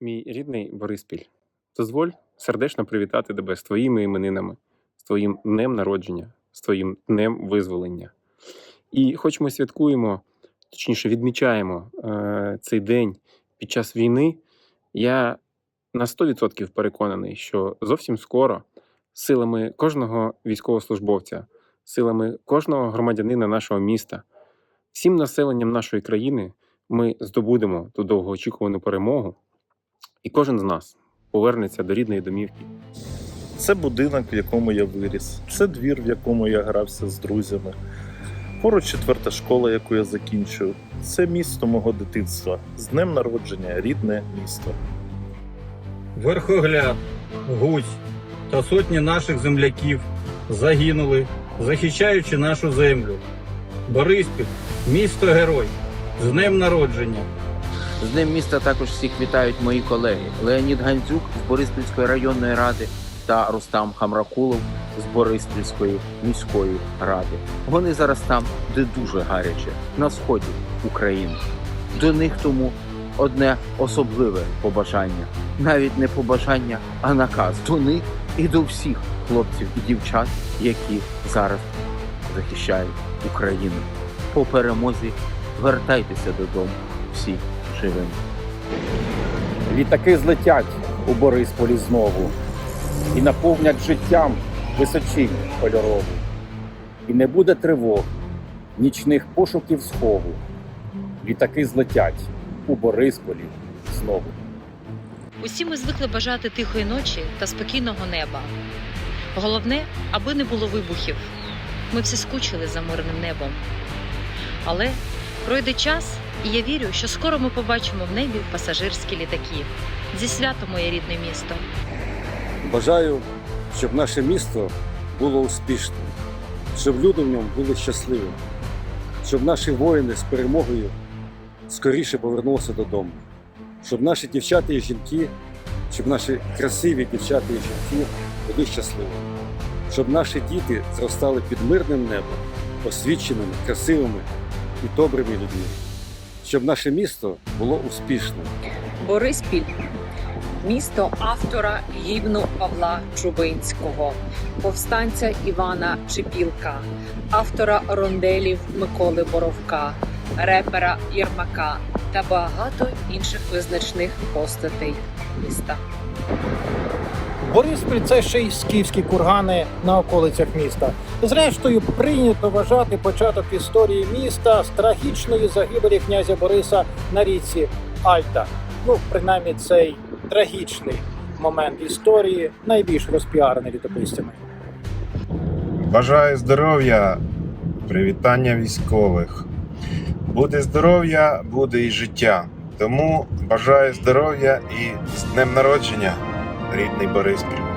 Мій рідний Бориспіль, дозволь сердечно привітати тебе з твоїми іменинами, з твоїм днем народження, з твоїм днем визволення. І хоч ми святкуємо, точніше відмічаємо е, цей день під час війни, я на 100% переконаний, що зовсім скоро силами кожного військовослужбовця, силами кожного громадянина нашого міста, всім населенням нашої країни ми здобудемо ту довгоочікувану перемогу, і кожен з нас повернеться до рідної домівки. Це будинок, в якому я виріс. Це двір, в якому я грався з друзями. Поруч четверта школа, яку я закінчую. Це місто мого дитинства. З днем народження, рідне місто. Верхогляд, Гусь та сотні наших земляків загинули, захищаючи нашу землю. Бориспіль, місто герой, з днем народження. З Днем міста також всіх вітають мої колеги Леонід Гандзюк з Бориспільської районної ради та Рустам Хамракулов з Бориспільської міської ради. Вони зараз там, де дуже гаряче, на сході України. До них тому одне особливе побажання, навіть не побажання, а наказ до них і до всіх хлопців і дівчат, які зараз захищають Україну. По перемозі вертайтеся додому всі живими. Літаки злетять у Борисполі знову і наповнять життям височинь кольорову. І не буде тривог, нічних пошуків схову. Літаки злетять у Борисполі знову. Усі ми звикли бажати тихої ночі та спокійного неба. Головне, аби не було вибухів. Ми всі скучили за мирним небом. Але пройде час, і я вірю, що скоро ми побачимо в небі пасажирські літаки. Зі святом, моє рідне місто! Бажаю, щоб наше місто було успішним, щоб люди в ньому були щасливими, щоб наші воїни з перемогою скоріше повернулися додому, щоб наші дівчата і жінки, щоб наші красиві дівчата і жінки були щасливі, щоб наші діти зростали під мирним небом, освіченими, красивими і добрими людьми, щоб наше місто було успішним. Бориспіль місто автора гімну Павла Чубинського, повстанця Івана Чепілка, автора ронделів Миколи Боровка, репера Єрмака та багато інших визначних постатей міста. Бориспіль це ще й скіфські кургани на околицях міста. Зрештою, прийнято вважати початок історії міста з трагічної загибелі князя Бориса на річці Альта. Ну, принаймні, цей трагічний момент історії найбільш розпіарений літописцями. Бажаю здоров'я, привітання військових. Буде здоров'я, буде і життя. Тому бажаю здоров'я і з днем народження, рідний Бориспіль.